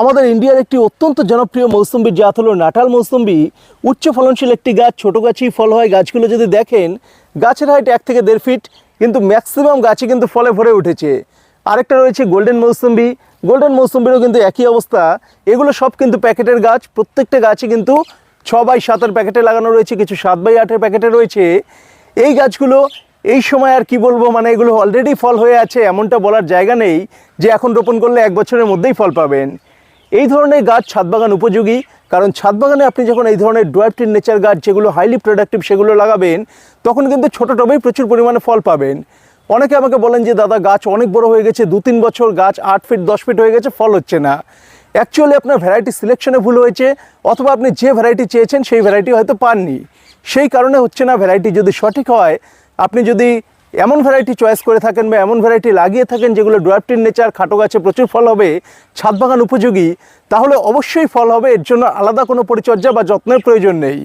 আমাদের ইন্ডিয়ার একটি অত্যন্ত জনপ্রিয় মৌসুম্বির জাত হলো নাটাল মৌসুম্বি। উচ্চ ফলনশীল একটি গাছ, ছোট গাছেই ফল হয়। গাছগুলো যদি দেখেন, গাছের হাইট এক থেকে দেড় ফিট কিন্তু ম্যাক্সিমাম গাছে কিন্তু ফলে ভরে উঠেছে। আরেকটা রয়েছে গোল্ডেন মৌসুম্বি। গোল্ডেন মৌসুম্বিরও কিন্তু একই অবস্থা। এগুলো সব কিন্তু প্যাকেটের গাছ। প্রত্যেকটা গাছে কিন্তু ছ বাই সাতের প্যাকেটে লাগানো রয়েছে, কিছু সাত বাই আটের প্যাকেটে রয়েছে। এই গাছগুলো এই সময় আর কি বলব মানে এগুলো অলরেডি ফল হয়ে আছে, এমনটা বলার জায়গা নেই যে এখন রোপণ করলে এক বছরের মধ্যেই ফল পাবেন। এই ধরনের গাছ ছাদ বাগান উপযোগী? কারণ ছাদ বাগানে আপনি যখন এই ধরনের ডোয়ার্টিন নেচার গাছ যেগুলো হাইলি প্রোডাক্টিভ সেগুলো লাগাবেন, তখন কিন্তু ছোট টবেই প্রচুর পরিমাণে ফল পাবেন। অনেকে আমাকে বলেন যে, দাদা, গাছ অনেক বড় হয়ে গেছে দু তিন বছর গাছ আট ফিট দশ ফিট হয়ে গেছে, ফল হচ্ছে না। অ্যাকচুয়ালি আপনার ভ্যারাইটি সিলেকশনে ভুল হয়েছে, অথবা আপনি যে ভ্যারাইটি চেয়েছেন সেই ভ্যারাইটি হয়তো পাননি। সেই কারণে হচ্ছে না ভ্যারাইটি যদি সঠিক হয়, আপনি যদি এমন ভ্যারাইটি চয়েস করে থাকেন বা এমন ভ্যারাইটি লাগিয়ে থাকেন যেগুলো ডোয়ার্টিন নেচার খাটো গাছে প্রচুর ফল হবে, ছাদ বাগান উপযোগী, তাহলে অবশ্যই ফল হবে। এর জন্য আলাদা কোনো পরিচর্যা বা যত্নের প্রয়োজন নেই।